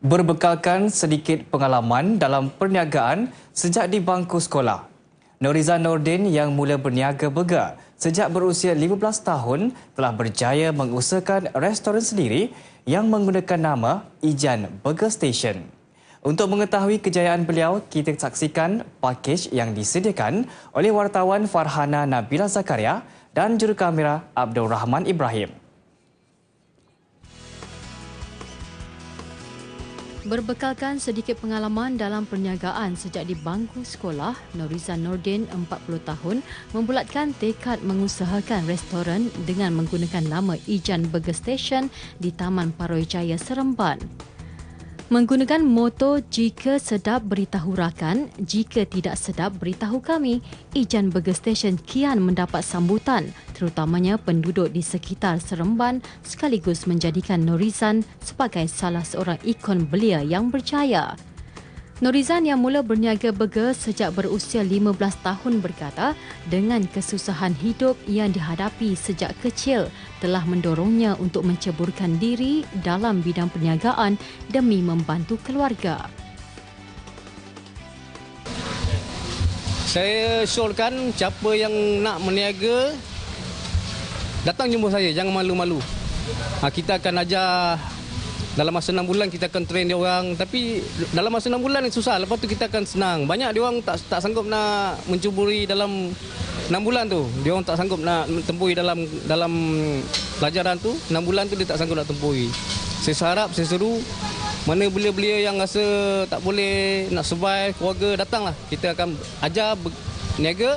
Berbekalkan sedikit pengalaman dalam perniagaan sejak di bangku sekolah, Norizan Nordin yang mula berniaga burger sejak berusia 15 tahun telah berjaya mengusahakan restoran sendiri yang menggunakan nama Ijan Burger Station. Untuk mengetahui kejayaan beliau, kita saksikan pakej yang disediakan oleh wartawan Farhana Nabila Zakaria dan jurukamera Abdul Rahman Ibrahim. Berbekalkan sedikit pengalaman dalam perniagaan sejak di bangku sekolah, Norizan Nordin, 40 tahun, membulatkan tekad mengusahakan restoran dengan menggunakan nama Ijan Burger Station di Taman Paroi Jaya Seremban. Menggunakan moto jika sedap beritahu rakan, jika tidak sedap beritahu kami, Ijan Burger Station kian mendapat sambutan terutamanya penduduk di sekitar Seremban sekaligus menjadikan Norizan sebagai salah seorang ikon belia yang berjaya. Norizan yang mula berniaga burger sejak berusia 15 tahun berkata dengan kesusahan hidup yang dihadapi sejak kecil telah mendorongnya untuk menceburkan diri dalam bidang perniagaan demi membantu keluarga. Saya syorkan siapa yang nak berniaga datang jumpa saya jangan malu-malu. Ha, kita akan ajar dalam masa enam bulan kita akan train dia orang. Tapi dalam masa enam bulan susah. Lepas tu kita akan senang. Banyak dia orang tak tak sanggup nak mencuburi dalam enam bulan tu. Dia orang tak sanggup nak tempui dalam dalam pelajaran tu. Enam bulan tu dia tak sanggup nak tempui saya harap saya seru. Mana belia-belia yang rasa tak boleh nak survive keluarga datanglah. Kita akan ajar berniaga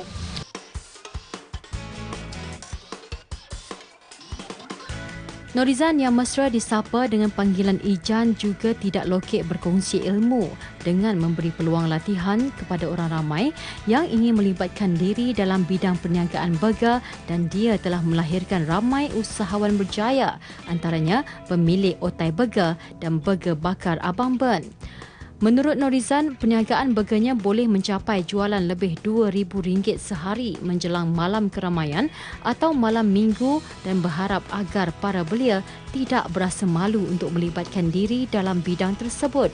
Norizan yang mesra disapa dengan panggilan Ijan juga tidak lokek berkongsi ilmu dengan memberi peluang latihan kepada orang ramai yang ingin melibatkan diri dalam bidang perniagaan burger dan dia telah melahirkan ramai usahawan berjaya antaranya pemilik Otai Burger dan Burger Bakar Abang Ben. Menurut Norizan, perniagaan burgernya boleh mencapai jualan lebih RM2,000 sehari menjelang malam keramaian atau malam minggu dan berharap agar para belia tidak berasa malu untuk melibatkan diri dalam bidang tersebut.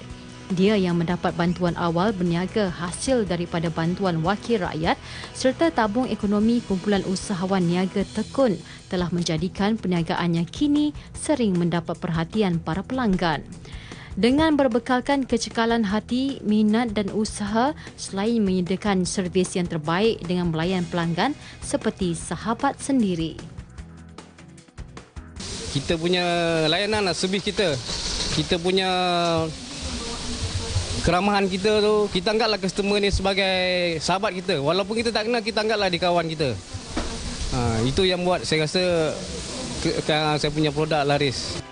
Dia yang mendapat bantuan awal berniaga hasil daripada bantuan wakil rakyat serta tabung ekonomi kumpulan usahawan niaga tekun telah menjadikan perniagaannya kini sering mendapat perhatian para pelanggan. Dengan berbekalkan kecekalan hati, minat dan usaha selain menyediakan servis yang terbaik dengan melayan pelanggan seperti sahabat sendiri. Kita punya layanan lah, servis kita. Kita punya keramahan kita tu, kita anggaplah customer ni sebagai sahabat kita. Walaupun kita tak kenal, kita anggaplah di kawan kita. Ha, itu yang buat saya rasa saya punya produk laris.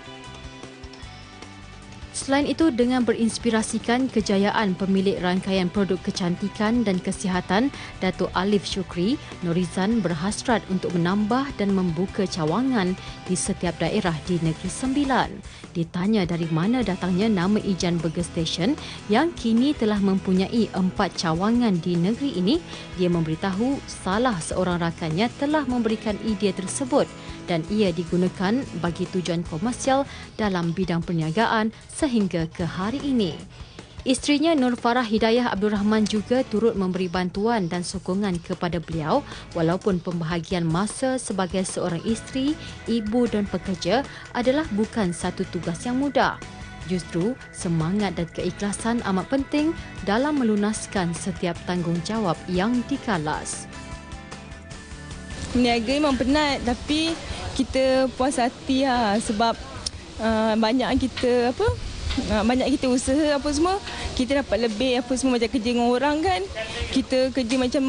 Selain itu, dengan berinspirasikan kejayaan pemilik rangkaian produk kecantikan dan kesihatan, Datuk Alif Syukri, Norizan berhasrat untuk menambah dan membuka cawangan di setiap daerah di Negeri Sembilan. Ditanya dari mana datangnya nama Ijan Burger Station yang kini telah mempunyai empat cawangan di negeri ini, dia memberitahu salah seorang rakannya telah memberikan idea tersebut dan ia digunakan bagi tujuan komersial dalam bidang perniagaan sehingga ke hari ini. Isterinya Nur Farah Hidayah Abdul Rahman juga turut memberi bantuan dan sokongan kepada beliau walaupun pembahagian masa sebagai seorang isteri, ibu dan pekerja adalah bukan satu tugas yang mudah. Justru semangat dan keikhlasan amat penting dalam melunaskan setiap tanggungjawab yang dikalas. Niaga memang penat tapi kita puas hati lah sebab uh, banyak kita apa uh, banyak kita usaha apa semua kita dapat lebih apa semua macam kerja dengan orang kan. Kita kerja macam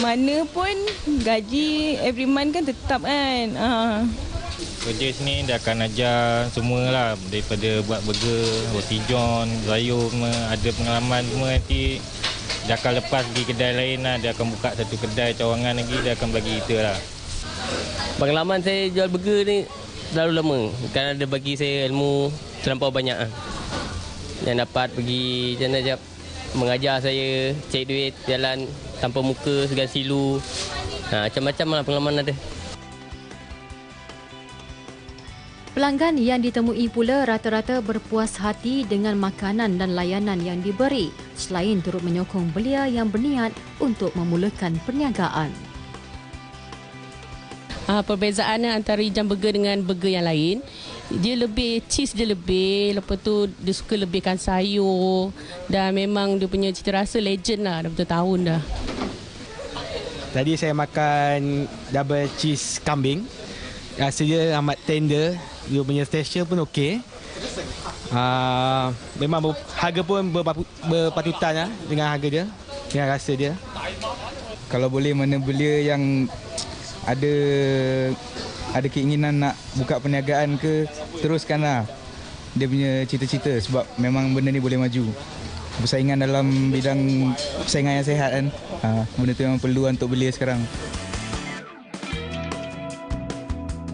mana pun gaji every month kan tetap kan uh. kerja sini dia akan ajar semua lah daripada buat burger, roti john, sayur semua ada pengalaman semua nanti. Dia akan lepas pergi kedai lain lah dia akan buka satu kedai cawangan lagi dia akan bagi kita lah Pengalaman saya jual burger ni terlalu lama. Kan ada bagi saya ilmu terlampau banyak. Yang dapat pergi macam mana mengajar saya cek duit jalan tanpa muka segan silu. Ha, macam-macam lah pengalaman ada. Pelanggan yang ditemui pula rata-rata berpuas hati dengan makanan dan layanan yang diberi selain turut menyokong belia yang berniat untuk memulakan perniagaan. Uh, perbezaannya antara Ijam Burger dengan burger yang lain, dia lebih cheese dia lebih, lepas tu dia suka lebihkan sayur dan memang dia punya cita rasa legend lah dah bertahun dah. Tadi saya makan double cheese kambing. Rasa dia amat tender. Dia punya texture pun okey. Uh, memang ber, harga pun berpatu, berpatutan lah dengan harga dia. Dengan rasa dia. Kalau boleh mana belia yang ada ada keinginan nak buka perniagaan ke teruskanlah dia punya cita-cita sebab memang benda ni boleh maju. Persaingan dalam bidang persaingan yang sehat kan. Ha, benda tu memang perlu untuk belia sekarang.